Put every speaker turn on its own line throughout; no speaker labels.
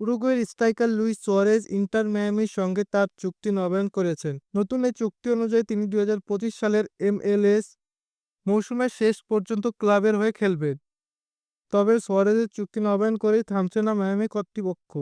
উরুগুয়ের striker Luis Suarez Inter মিয়ামির সঙ্গে তার চুক্তি নবায়ন করেছেন। নতুন এই চুক্তি অনুযায়ী তিনি দুই হাজার পঁচিশ সালের এমএলএস মৌসুমের শেষ পর্যন্ত ক্লাবের হয়ে খেলবেন। তবে সুয়ারেজের চুক্তি নবায়ন করেই থামছে না মিয়ামি কর্তৃপক্ষ।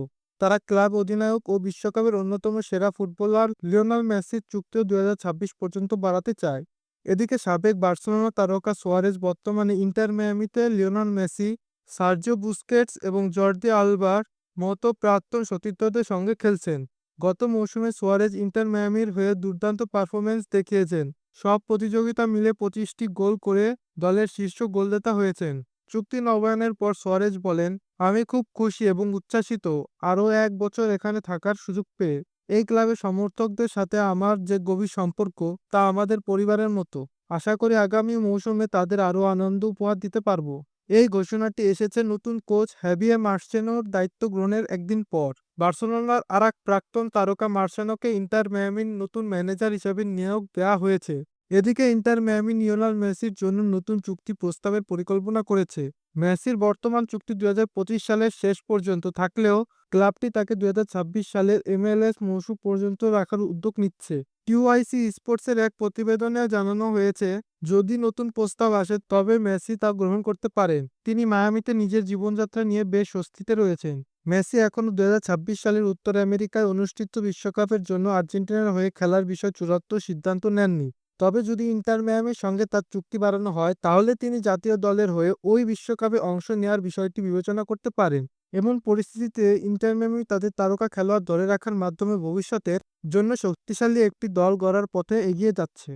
তারা ক্লাব অধিনায়ক ও বিশ্বকাপের অন্যতম সেরা ফুটবলার লিওনেল মেসির চুক্তিও দুই হাজার ছাব্বিশ পর্যন্ত বাড়াতে চায়। এদিকে সাবেক বার্সেলোনা তারকা সোয়ারেজ বর্তমানে ইন্টার মিয়ামিতে লিওনেল মেসি, সার্জিও বুস্কেটস এবং জর্দি আলবার মতো প্রাক্তন সতীর্থদের সঙ্গে খেলছেন। গত মৌসুমে সোয়ারেজ ইন্টার মিয়ামির হয়ে দুর্দান্ত পারফরমেন্স দেখিয়েছেন। সব প্রতিযোগিতা মিলে পঁচিশটি গোল করে দলের শীর্ষ গোলদাতা হয়েছেন। চুক্তি নবায়নের পর সোয়ারেজ বলেন, আমি খুব খুশি এবং উচ্ছ্বাসিত। আরও এক বছর এখানে থাকার সুযোগ পেয়ে এই ক্লাবের সমর্থকদের সাথে আমার যে গভীর সম্পর্ক, তা আমাদের পরিবারের মতো। আশা করি আগামী মৌসুমে তাদের আরও আনন্দ উপহার দিতে পারব। এই ঘোষণাটি এসেছে নতুন কোচ হ্যাভিয়ে মার্সেনোর দায়িত্ব গ্রহণের একদিন পর। বার্সেলোনার আরেক প্রাক্তন তারকা মার্সেনোকে ইন্টার মিয়ামির নতুন ম্যানেজার হিসেবে নিয়োগ দেওয়া হয়েছে। এদিকে ইন্টার মিয়ামি লিওনেল মেসির জন্য নতুন চুক্তি প্রস্তাবের পরিকল্পনা করেছে। মেসির বর্তমান চুক্তি দুই হাজার পঁচিশ সালের শেষ পর্যন্ত থাকলেও ক্লাবটি তাকে দুই হাজার ছাব্বিশ সালের এমএলএস মৌসুম পর্যন্ত রাখার উদ্যোগ নিচ্ছে। টিউআইসি স্পোর্টসের এক প্রতিবেদনে জানানো হয়েছে, যদি নতুন প্রস্তাব আসে, তবে মেসি তা গ্রহণ করতে পারেন। তিনি মায়ামিতে নিজের জীবনযাত্রা নিয়ে বেশ স্বস্তিতে রয়েছেন। মেসি এখনও দু হাজার ছাব্বিশ সালের উত্তর আমেরিকায় অনুষ্ঠিত বিশ্বকাপের জন্য আর্জেন্টিনার হয়ে খেলার বিষয়ে চূড়ান্ত সিদ্ধান্ত নেননি। তবে যদি ইন্টার মিয়ামির সঙ্গে তার চুক্তি বাড়ানো হয়, তাহলে তিনি জাতীয় দলের হয়ে ওই বিশ্বকাপে অংশ নেওয়ার বিষয়টি বিবেচনা করতে পারেন। এমন পরিস্থিতিতে ইন্টার মিয়ামি তাদের তারকা খেলোয়াড় ধরে রাখার মাধ্যমে ভবিষ্যতের জন্য শক্তিশালী একটি দল গড়ার পথে এগিয়ে যাচ্ছে।